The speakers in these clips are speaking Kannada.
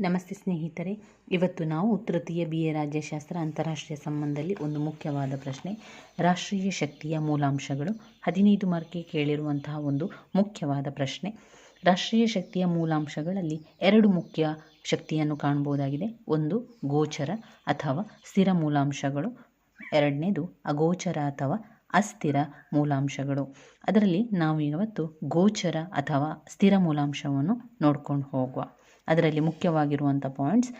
ನಮಸ್ತೆ ಸ್ನೇಹಿತರೆ. ಇವತ್ತು ನಾವು ತೃತೀಯ ಬಿ ಎ ರಾಜ್ಯಶಾಸ್ತ್ರ ಅಂತಾರಾಷ್ಟ್ರೀಯ ಸಂಬಂಧದಲ್ಲಿ ಒಂದು ಮುಖ್ಯವಾದ ಪ್ರಶ್ನೆ. ರಾಷ್ಟ್ರೀಯ ಶಕ್ತಿಯ ಮೂಲಾಂಶಗಳು. ಹದಿನೈದು ಮಾರ್ಕ್ಗೆ ಕೇಳಿರುವಂತಹ ಒಂದು ಮುಖ್ಯವಾದ ಪ್ರಶ್ನೆ. ರಾಷ್ಟ್ರೀಯ ಶಕ್ತಿಯ ಮೂಲಾಂಶಗಳಲ್ಲಿ ಎರಡು ಮುಖ್ಯ ಶಕ್ತಿಯನ್ನು ಕಾಣಬಹುದಾಗಿದೆ. ಒಂದು, ಗೋಚರ ಅಥವಾ ಸ್ಥಿರ ಮೂಲಾಂಶಗಳು. ಎರಡನೇದು, ಅಗೋಚರ ಅಥವಾ ಅಸ್ಥಿರ ಮೂಲಾಂಶಗಳು. ಅದರಲ್ಲಿ ನಾವು ಇವತ್ತು ಗೋಚರ ಅಥವಾ ಸ್ಥಿರ ಮೂಲಾಂಶವನ್ನು ನೋಡ್ಕೊಂಡು ಹೋಗುವ. ಅದರಲ್ಲಿ ಮುಖ್ಯವಾಗಿರುವಂಥ ಪಾಯಿಂಟ್ಸ್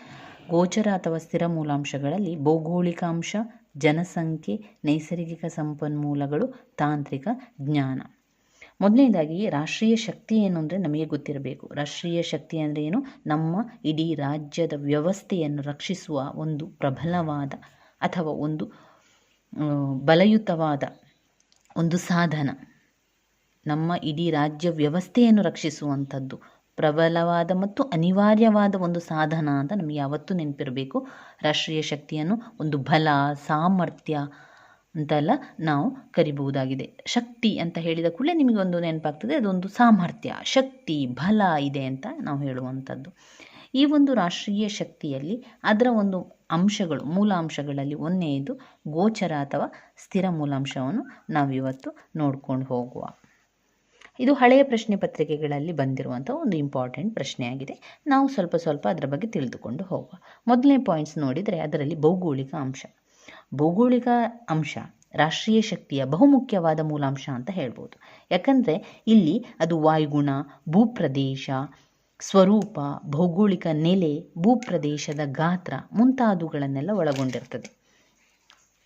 ಗೋಚರ ಅಥವಾ ಸ್ಥಿರ ಮೂಲಾಂಶಗಳಲ್ಲಿ ಭೌಗೋಳಿಕ ಅಂಶ, ಜನಸಂಖ್ಯೆ, ನೈಸರ್ಗಿಕ ಸಂಪನ್ಮೂಲಗಳು, ತಾಂತ್ರಿಕ ಜ್ಞಾನ. ಮೊದಲನೇದಾಗಿ ರಾಷ್ಟ್ರೀಯ ಶಕ್ತಿ ಏನು ಅಂದರೆ ನಮಗೆ ಗೊತ್ತಿರಬೇಕು. ರಾಷ್ಟ್ರೀಯ ಶಕ್ತಿ ಅಂದರೆ ಏನು? ನಮ್ಮ ಇಡೀ ರಾಜ್ಯದ ವ್ಯವಸ್ಥೆಯನ್ನು ರಕ್ಷಿಸುವ ಒಂದು ಪ್ರಬಲವಾದ ಅಥವಾ ಒಂದು ಬಲಯುತವಾದ ಒಂದು ಸಾಧನ. ನಮ್ಮ ಇಡೀ ರಾಜ್ಯ ವ್ಯವಸ್ಥೆಯನ್ನು ರಕ್ಷಿಸುವಂಥದ್ದು. ಪ್ರಬಲವಾದ ಮತ್ತು ಅನಿವಾರ್ಯವಾದ ಒಂದು ಸಾಧನ ಅಂತ ನಮಗೆ ಯಾವತ್ತೂ ನೆನಪಿರಬೇಕು. ರಾಷ್ಟ್ರೀಯ ಶಕ್ತಿಯನ್ನು ಒಂದು ಬಲ, ಸಾಮರ್ಥ್ಯ ಅಂತೆಲ್ಲ ನಾವು ಕರಿಬಹುದಾಗಿದೆ. ಶಕ್ತಿ ಅಂತ ಹೇಳಿದ ಕೂಡಲೇ ಒಂದು ನೆನಪಾಗ್ತದೆ, ಅದೊಂದು ಸಾಮರ್ಥ್ಯ. ಶಕ್ತಿ, ಬಲ ಇದೆ ಅಂತ ನಾವು ಹೇಳುವಂಥದ್ದು. ಈ ಒಂದು ರಾಷ್ಟ್ರೀಯ ಶಕ್ತಿಯಲ್ಲಿ ಅದರ ಒಂದು ಅಂಶಗಳು, ಮೂಲ ಅಂಶಗಳಲ್ಲಿ ಇದು ಗೋಚರ ಅಥವಾ ಸ್ಥಿರ ಮೂಲಾಂಶವನ್ನು ನಾವಿವತ್ತು ನೋಡ್ಕೊಂಡು ಹೋಗುವ. ಇದು ಹಳೆಯ ಪ್ರಶ್ನೆ ಪತ್ರಿಕೆಗಳಲ್ಲಿ ಬಂದಿರುವಂಥ ಒಂದು ಇಂಪಾರ್ಟೆಂಟ್ ಪ್ರಶ್ನೆಯಾಗಿದೆ. ನಾವು ಸ್ವಲ್ಪ ಸ್ವಲ್ಪ ಅದರ ಬಗ್ಗೆ ತಿಳಿದುಕೊಂಡು ಹೋಗುವ. ಮೊದಲನೇ ಪಾಯಿಂಟ್ಸ್ ನೋಡಿದರೆ ಅದರಲ್ಲಿ ಭೌಗೋಳಿಕ ಅಂಶ. ಭೌಗೋಳಿಕ ಅಂಶ ರಾಷ್ಟ್ರೀಯ ಶಕ್ತಿಯ ಬಹುಮುಖ್ಯವಾದ ಮೂಲಾಂಶ ಅಂತ ಹೇಳ್ಬೋದು. ಯಾಕಂದರೆ ಇಲ್ಲಿ ಅದು ವಾಯುಗುಣ, ಭೂಪ್ರದೇಶ, ಸ್ವರೂಪ, ಭೌಗೋಳಿಕ ನೆಲೆ, ಭೂಪ್ರದೇಶದ ಗಾತ್ರ ಮುಂತಾದವುಗಳನ್ನೆಲ್ಲ ಒಳಗೊಂಡಿರ್ತದೆ.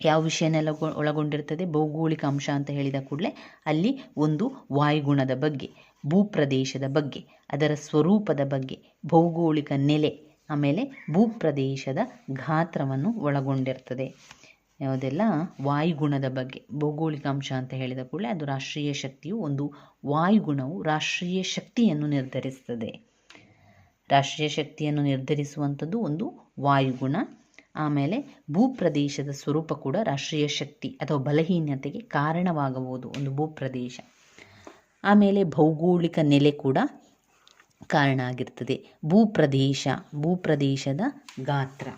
ಯಾವ ವಿಷಯನೆಲ್ಲ ಒಳಗೊಂಡಿರ್ತದೆ? ಭೌಗೋಳಿಕ ಅಂಶ ಅಂತ ಹೇಳಿದ ಕೂಡಲೇ ಅಲ್ಲಿ ಒಂದು ವಾಯುಗುಣದ ಬಗ್ಗೆ, ಭೂಪ್ರದೇಶದ ಬಗ್ಗೆ, ಅದರ ಸ್ವರೂಪದ ಬಗ್ಗೆ, ಭೌಗೋಳಿಕ ನೆಲೆ, ಆಮೇಲೆ ಭೂಪ್ರದೇಶದ ಗಾತ್ರವನ್ನು ಒಳಗೊಂಡಿರ್ತದೆ. ಯಾವುದೆಲ್ಲ? ವಾಯುಗುಣದ ಬಗ್ಗೆ, ಭೌಗೋಳಿಕ ಅಂಶ ಅಂತ ಹೇಳಿದ ಕೂಡಲೇ ಅದು ರಾಷ್ಟ್ರೀಯ ಶಕ್ತಿಯು ಒಂದು ವಾಯುಗುಣವು ರಾಷ್ಟ್ರೀಯ ಶಕ್ತಿಯನ್ನು ನಿರ್ಧರಿಸ್ತದೆ. ರಾಷ್ಟ್ರೀಯ ಶಕ್ತಿಯನ್ನು ನಿರ್ಧರಿಸುವಂಥದ್ದು ಒಂದು ವಾಯುಗುಣ. ಆಮೇಲೆ ಭೂಪ್ರದೇಶದ ಸ್ವರೂಪ ಕೂಡ ರಾಷ್ಟ್ರೀಯ ಶಕ್ತಿ ಅಥವಾ ಬಲಹೀನತೆಗೆ ಕಾರಣವಾಗಬಹುದು ಒಂದು ಭೂಪ್ರದೇಶ. ಆಮೇಲೆ ಭೌಗೋಳಿಕ ನೆಲೆ ಕೂಡ ಕಾರಣ ಆಗಿರ್ತದೆ. ಭೂಪ್ರದೇಶ, ಭೂಪ್ರದೇಶದ ಗಾತ್ರ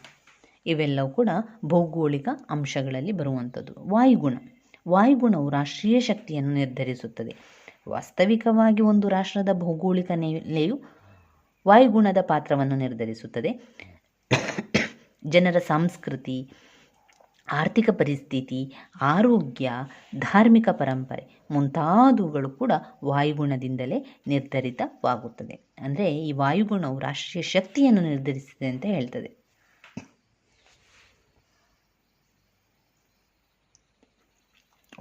ಇವೆಲ್ಲವೂ ಕೂಡ ಭೌಗೋಳಿಕ ಅಂಶಗಳಲ್ಲಿ ಬರುವಂಥದ್ದು. ವಾಯುಗುಣ, ವಾಯುಗುಣವು ರಾಷ್ಟ್ರೀಯ ಶಕ್ತಿಯನ್ನು ನಿರ್ಧರಿಸುತ್ತದೆ. ವಾಸ್ತವಿಕವಾಗಿ ಒಂದು ರಾಷ್ಟ್ರದ ಭೌಗೋಳಿಕ ನೆಲೆಯು ವಾಯುಗುಣದ ಪಾತ್ರವನ್ನು ನಿರ್ಧರಿಸುತ್ತದೆ. ಜನರ ಸಂಸ್ಕೃತಿ, ಆರ್ಥಿಕ ಪರಿಸ್ಥಿತಿ, ಆರೋಗ್ಯ, ಧಾರ್ಮಿಕ ಪರಂಪರೆ ಮುಂತಾದವುಗಳು ಕೂಡ ವಾಯುಗುಣದಿಂದಲೇ ನಿರ್ಧರಿತವಾಗುತ್ತದೆ. ಅಂದರೆ ಈ ವಾಯುಗುಣವು ರಾಷ್ಟ್ರೀಯ ಶಕ್ತಿಯನ್ನು ನಿರ್ಧರಿಸಿದೆ ಅಂತ ಹೇಳ್ತದೆ.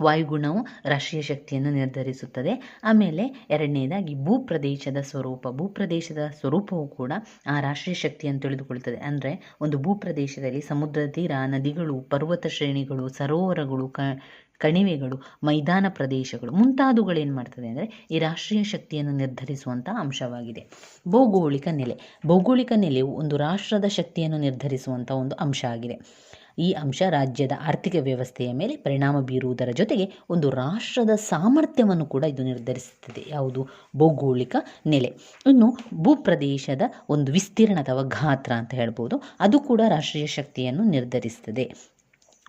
ವಾಯುಗುಣವು ರಾಷ್ಟ್ರೀಯ ಶಕ್ತಿಯನ್ನು ನಿರ್ಧರಿಸುತ್ತದೆ. ಆಮೇಲೆ ಎರಡನೇದಾಗಿ ಭೂಪ್ರದೇಶದ ಸ್ವರೂಪ. ಭೂಪ್ರದೇಶದ ಸ್ವರೂಪವು ಕೂಡ ಆ ರಾಷ್ಟ್ರೀಯ ಶಕ್ತಿಯನ್ನು ತಿಳಿದುಕೊಳ್ಳುತ್ತದೆ. ಅಂದರೆ ಒಂದು ಭೂಪ್ರದೇಶದಲ್ಲಿ ಸಮುದ್ರ, ತೀರ, ನದಿಗಳು, ಪರ್ವತ ಶ್ರೇಣಿಗಳು, ಸರೋವರಗಳು, ಕ, ಕಣಿವೆಗಳು, ಮೈದಾನ ಪ್ರದೇಶಗಳು ಮುಂತಾದವುಗಳು ಏನು ಮಾಡ್ತದೆ ಅಂದರೆ ಈ ರಾಷ್ಟ್ರೀಯ ಶಕ್ತಿಯನ್ನು ನಿರ್ಧರಿಸುವಂಥ ಅಂಶವಾಗಿದೆ. ಭೌಗೋಳಿಕ ನೆಲೆ. ಭೌಗೋಳಿಕ ನೆಲೆಯು ಒಂದು ರಾಷ್ಟ್ರದ ಶಕ್ತಿಯನ್ನು ನಿರ್ಧರಿಸುವಂಥ ಒಂದು ಅಂಶ ಆಗಿದೆ. ಈ ಅಂಶ ರಾಜ್ಯದ ಆರ್ಥಿಕ ವ್ಯವಸ್ಥೆಯ ಮೇಲೆ ಪರಿಣಾಮ ಬೀರುವುದರ ಜೊತೆಗೆ ಒಂದು ರಾಷ್ಟ್ರದ ಸಾಮರ್ಥ್ಯವನ್ನು ಕೂಡ ಇದು ನಿರ್ಧರಿಸುತ್ತದೆ. ಯಾವುದು? ಭೌಗೋಳಿಕ ನೆಲೆ. ಇನ್ನು ಭೂಪ್ರದೇಶದ ಒಂದು ವಿಸ್ತೀರ್ಣ ಅಥವಾ ಗಾತ್ರ ಅಂತ ಹೇಳ್ಬೋದು. ಅದು ಕೂಡ ರಾಷ್ಟ್ರೀಯ ಶಕ್ತಿಯನ್ನು ನಿರ್ಧರಿಸ್ತದೆ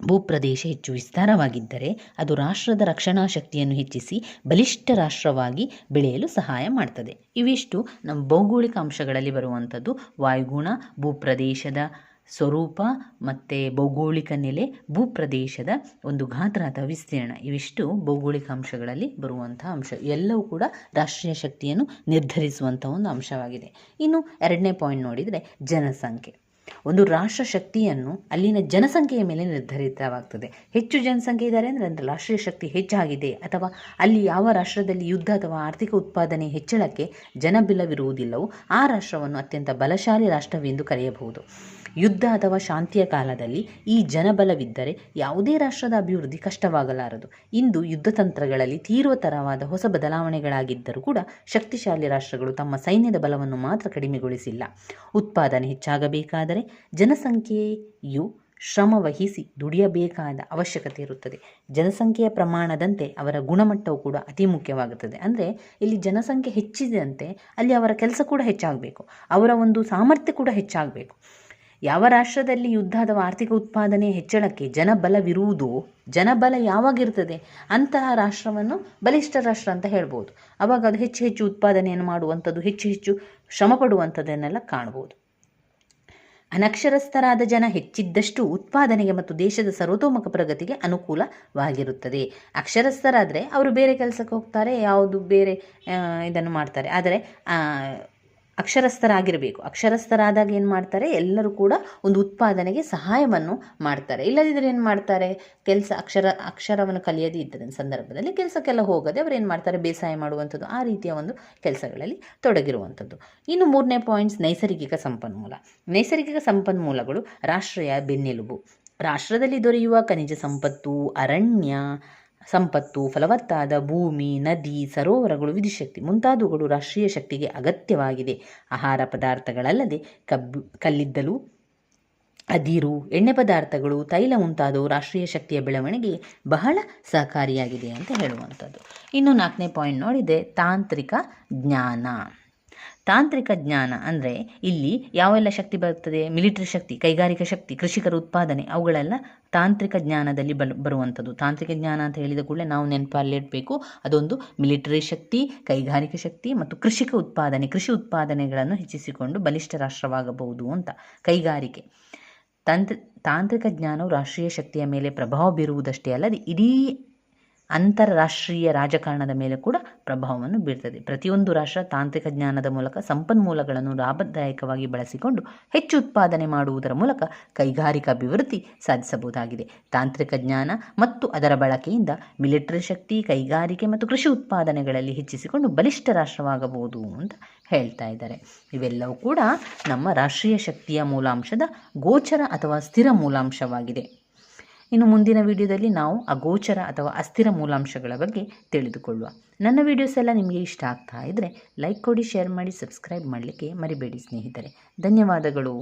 ಭೂಪ್ರದೇಶ ಹೆಚ್ಚು ವಿಸ್ತಾರವಾಗಿದ್ದರೆ ಅದು ರಾಷ್ಟ್ರದ ರಕ್ಷಣಾ ಶಕ್ತಿಯನ್ನು ಹೆಚ್ಚಿಸಿ ಬಲಿಷ್ಠ ರಾಷ್ಟ್ರವಾಗಿ ಬೆಳೆಯಲು ಸಹಾಯ ಮಾಡ್ತದೆ. ಇವಿಷ್ಟು ನಮ್ಮ ಭೌಗೋಳಿಕ ಅಂಶಗಳಲ್ಲಿ ಬರುವಂಥದ್ದು. ವಾಯುಗುಣ, ಭೂಪ್ರದೇಶದ ಸ್ವರೂಪ ಮತ್ತು ಭೌಗೋಳಿಕ ನೆಲೆ ಭೂಪ್ರದೇಶದ ಒಂದು ಗಾತ್ರ ಅಥವಾ ವಿಸ್ತೀರ್ಣ. ಇವಿಷ್ಟು ಭೌಗೋಳಿಕ ಅಂಶಗಳಲ್ಲಿ ಬರುವಂತಹ ಅಂಶ. ಎಲ್ಲವೂ ಕೂಡ ರಾಷ್ಟ್ರೀಯ ಶಕ್ತಿಯನ್ನು ನಿರ್ಧರಿಸುವಂಥ ಒಂದು ಅಂಶವಾಗಿದೆ. ಇನ್ನು ಎರಡನೇ ಪಾಯಿಂಟ್ ನೋಡಿದರೆ ಜನಸಂಖ್ಯೆ. ಒಂದು ರಾಷ್ಟ್ರ ಶಕ್ತಿಯನ್ನು ಅಲ್ಲಿನ ಜನಸಂಖ್ಯೆಯ ಮೇಲೆ ನಿರ್ಧರಿತವಾಗ್ತದೆ. ಹೆಚ್ಚು ಜನಸಂಖ್ಯೆ ಇದ್ದಾರೆ ಅಂದರೆ ಅಂದರೆ ರಾಷ್ಟ್ರೀಯ ಶಕ್ತಿ ಹೆಚ್ಚಾಗಿದೆ ಅಥವಾ ಅಲ್ಲಿ ಯಾವ ರಾಷ್ಟ್ರದಲ್ಲಿ ಯುದ್ಧ ಅಥವಾ ಆರ್ಥಿಕ ಉತ್ಪಾದನೆ ಹೆಚ್ಚಳಕ್ಕೆ ಜನಬಿಲವಿರುವುದಿಲ್ಲವೋ ಆ ರಾಷ್ಟ್ರವನ್ನು ಅತ್ಯಂತ ಬಲಶಾಲಿ ರಾಷ್ಟ್ರವೆಂದು ಕರೆಯಬಹುದು. ಯುದ್ಧ ಅಥವಾ ಶಾಂತಿಯ ಕಾಲದಲ್ಲಿ ಈ ಜನಬಲವಿದ್ದರೆ ಯಾವುದೇ ರಾಷ್ಟ್ರದ ಅಭಿವೃದ್ಧಿ ಕಷ್ಟವಾಗಲಾರದು. ಇಂದು ಯುದ್ಧ ತಂತ್ರಗಳಲ್ಲಿ ತೀವ್ರತರವಾದ ಹೊಸ ಬದಲಾವಣೆಗಳಾಗಿದ್ದರೂ ಕೂಡ ಶಕ್ತಿಶಾಲಿ ರಾಷ್ಟ್ರಗಳು ತಮ್ಮ ಸೈನ್ಯದ ಬಲವನ್ನು ಮಾತ್ರ ಕಡಿಮೆಗೊಳಿಸಿಲ್ಲ. ಉತ್ಪಾದನೆ ಹೆಚ್ಚಾಗಬೇಕಾದರೆ ಜನಸಂಖ್ಯೆಯು ಶ್ರಮ ವಹಿಸಿ ದುಡಿಯಬೇಕಾದ ಅವಶ್ಯಕತೆ ಇರುತ್ತದೆ. ಜನಸಂಖ್ಯೆಯ ಪ್ರಮಾಣದಂತೆ ಅವರ ಗುಣಮಟ್ಟವು ಕೂಡ ಅತಿ ಮುಖ್ಯವಾಗುತ್ತದೆ. ಅಂದರೆ ಇಲ್ಲಿ ಜನಸಂಖ್ಯೆ ಹೆಚ್ಚಿದಂತೆ ಅಲ್ಲಿ ಅವರ ಕೆಲಸ ಕೂಡ ಹೆಚ್ಚಾಗಬೇಕು. ಅವರ ಒಂದು ಸಾಮರ್ಥ್ಯ ಕೂಡ ಹೆಚ್ಚಾಗಬೇಕು. ಯಾವ ರಾಷ್ಟ್ರದಲ್ಲಿ ಯುದ್ಧ ಅಥವಾ ಆರ್ಥಿಕ ಉತ್ಪಾದನೆ ಹೆಚ್ಚಳಕ್ಕೆ ಜನಬಲವಿರುವುದೋ, ಜನಬಲ ಯಾವಾಗಿರ್ತದೆ ಅಂತಹ ರಾಷ್ಟ್ರವನ್ನು ಬಲಿಷ್ಠ ರಾಷ್ಟ್ರ ಅಂತ ಹೇಳ್ಬೋದು. ಅವಾಗ ಅದು ಹೆಚ್ಚು ಹೆಚ್ಚು ಉತ್ಪಾದನೆಯನ್ನು ಮಾಡುವಂಥದ್ದು, ಹೆಚ್ಚು ಹೆಚ್ಚು ಶ್ರಮ ಪಡುವಂಥದ್ದನ್ನೆಲ್ಲ ಕಾಣ್ಬೋದು ಅನಕ್ಷರಸ್ಥರಾದ ಜನ ಹೆಚ್ಚಿದ್ದಷ್ಟು ಉತ್ಪಾದನೆಗೆ ಮತ್ತು ದೇಶದ ಸರ್ವತೋಮುಖ ಪ್ರಗತಿಗೆ ಅನುಕೂಲವಾಗಿರುತ್ತದೆ. ಅಕ್ಷರಸ್ಥರಾದರೆ ಅವರು ಬೇರೆ ಕೆಲಸಕ್ಕೆ ಹೋಗ್ತಾರೆ, ಯಾವುದು ಬೇರೆ ಇದನ್ನು ಮಾಡ್ತಾರೆ. ಆದರೆ ಅಕ್ಷರಸ್ಥರಾಗಿರಬೇಕು. ಅಕ್ಷರಸ್ಥರಾದಾಗ ಏನು ಮಾಡ್ತಾರೆ? ಎಲ್ಲರೂ ಕೂಡ ಒಂದು ಉತ್ಪಾದನೆಗೆ ಸಹಾಯವನ್ನು ಮಾಡ್ತಾರೆ. ಇಲ್ಲದಿದ್ದರೆ ಏನು ಮಾಡ್ತಾರೆ? ಕೆಲಸ ಅಕ್ಷರ, ಅಕ್ಷರವನ್ನು ಕಲಿಯದೇ ಇದ್ದ ಸಂದರ್ಭದಲ್ಲಿ ಕೆಲಸಕ್ಕೆಲ್ಲ ಹೋಗದೆ ಅವ್ರು ಏನು ಮಾಡ್ತಾರೆ? ಬೇಸಾಯ ಮಾಡುವಂಥದ್ದು ಆ ರೀತಿಯ ಒಂದು ಕೆಲಸಗಳಲ್ಲಿ ತೊಡಗಿರುವಂಥದ್ದು. ಇನ್ನು ಮೂರನೇ ಪಾಯಿಂಟ್ಸ್ ನೈಸರ್ಗಿಕ ಸಂಪನ್ಮೂಲ. ನೈಸರ್ಗಿಕ ಸಂಪನ್ಮೂಲಗಳು ರಾಷ್ಟ್ರೀಯ ಬೆನ್ನೆಲುಬು. ರಾಷ್ಟ್ರದಲ್ಲಿ ದೊರೆಯುವ ಖನಿಜ ಸಂಪತ್ತು, ಅರಣ್ಯ ಸಂಪತ್ತು, ಫಲವತ್ತಾದ ಭೂಮಿ, ನದಿ, ಸರೋವರಗಳು, ವಿಧಿಶಕ್ತಿ ಮುಂತಾದವುಗಳು ರಾಷ್ಟ್ರೀಯ ಶಕ್ತಿಗೆ ಅಗತ್ಯವಾಗಿದೆ. ಆಹಾರ ಪದಾರ್ಥಗಳಲ್ಲದೆ ಕಬ್ಬು, ಕಲ್ಲಿದ್ದಲು, ಅದಿರು, ಎಣ್ಣೆ ಪದಾರ್ಥಗಳು, ತೈಲ ಮುಂತಾದವು ರಾಷ್ಟ್ರೀಯ ಶಕ್ತಿಯ ಬೆಳವಣಿಗೆಗೆ ಬಹಳ ಸಹಕಾರಿಯಾಗಿದೆ ಅಂತ ಹೇಳುವಂಥದ್ದು. ಇನ್ನು ನಾಲ್ಕನೇ ಪಾಯಿಂಟ್ ನೋಡಿದೆ, ತಾಂತ್ರಿಕ ಜ್ಞಾನ. ತಾಂತ್ರಿಕ ಜ್ಞಾನ ಅಂದರೆ ಇಲ್ಲಿ ಯಾವೆಲ್ಲ ಶಕ್ತಿ ಬರುತ್ತದೆ? ಮಿಲಿಟರಿ ಶಕ್ತಿ, ಕೈಗಾರಿಕಾ ಶಕ್ತಿ, ಕೃಷಿಕರ ಉತ್ಪಾದನೆ, ಅವುಗಳೆಲ್ಲ ತಾಂತ್ರಿಕ ಜ್ಞಾನದಲ್ಲಿ ಬಲ್, ಬರುವಂಥದ್ದು. ತಾಂತ್ರಿಕ ಜ್ಞಾನ ಅಂತ ಹೇಳಿದ ಕೂಡಲೇ ನಾವು ನೆನಪಲ್ಲಿಡಬೇಕು. ಅದೊಂದು ಮಿಲಿಟರಿ ಶಕ್ತಿ, ಕೈಗಾರಿಕಾ ಶಕ್ತಿ ಮತ್ತು ಕೃಷಿಕ ಉತ್ಪಾದನೆ, ಕೃಷಿ ಉತ್ಪಾದನೆಗಳನ್ನು ಹೆಚ್ಚಿಸಿಕೊಂಡು ಬಲಿಷ್ಠ ರಾಷ್ಟ್ರವಾಗಬಹುದು ಅಂತ. ಕೈಗಾರಿಕೆ. ತಂತ್ರ, ತಾಂತ್ರಿಕ ಜ್ಞಾನವು ರಾಷ್ಟ್ರೀಯ ಶಕ್ತಿಯ ಮೇಲೆ ಪ್ರಭಾವ ಬೀರುವುದಷ್ಟೇ ಅಲ್ಲದೆ, ಇಡೀ ಅಂತಾರಾಷ್ಟ್ರೀಯ ರಾಜಕಾರಣದ ಮೇಲೆ ಕೂಡ ಪ್ರಭಾವವನ್ನು ಬೀರ್ತದೆ. ಪ್ರತಿಯೊಂದು ರಾಷ್ಟ್ರ ತಾಂತ್ರಿಕ ಜ್ಞಾನದ ಮೂಲಕ ಸಂಪನ್ಮೂಲಗಳನ್ನು ಲಾಭದಾಯಕವಾಗಿ ಬಳಸಿಕೊಂಡು ಹೆಚ್ಚು ಉತ್ಪಾದನೆ ಮಾಡುವುದರ ಮೂಲಕ ಕೈಗಾರಿಕಾ ಅಭಿವೃದ್ಧಿ ಸಾಧಿಸಬಹುದಾಗಿದೆ. ತಾಂತ್ರಿಕ ಜ್ಞಾನ ಮತ್ತು ಅದರ ಬಳಕೆಯಿಂದ ಮಿಲಿಟರಿ ಶಕ್ತಿ, ಕೈಗಾರಿಕೆ ಮತ್ತು ಕೃಷಿ ಉತ್ಪಾದನೆಗಳಲ್ಲಿ ಹೆಚ್ಚಿಸಿಕೊಂಡು ಬಲಿಷ್ಠ ರಾಷ್ಟ್ರವಾಗಬಹುದು ಅಂತ ಹೇಳ್ತಾ ಇದ್ದಾರೆ. ಇವೆಲ್ಲವೂ ಕೂಡ ನಮ್ಮ ರಾಷ್ಟ್ರೀಯ ಶಕ್ತಿಯ ಮೂಲಾಂಶದ ಗೋಚರ ಅಥವಾ ಸ್ಥಿರ ಮೂಲಾಂಶವಾಗಿದೆ. ಇನ್ನು ಮುಂದಿನ ವಿಡಿಯೋದಲ್ಲಿ ನಾವು ಅಗೋಚರ ಅಥವಾ ಅಸ್ಥಿರ ಮೂಲಾಂಶಗಳ ಬಗ್ಗೆ ತಿಳಿದುಕೊಳ್ಳುವ ನನ್ನ ವಿಡಿಯೋಸ್ ಎಲ್ಲ ನಿಮಗೆ ಇಷ್ಟ ಆಗ್ತಾ ಇದ್ದರೆ ಲೈಕ್ ಕೊಡಿ ಶೇರ್ ಮಾಡಿ ಸಬ್ಸ್ಕ್ರೈಬ್ ಮಾಡಲಿಕ್ಕೆ ಮರಿಬೇಡಿ ಸ್ನೇಹಿತರೆ. ಧನ್ಯವಾದಗಳು.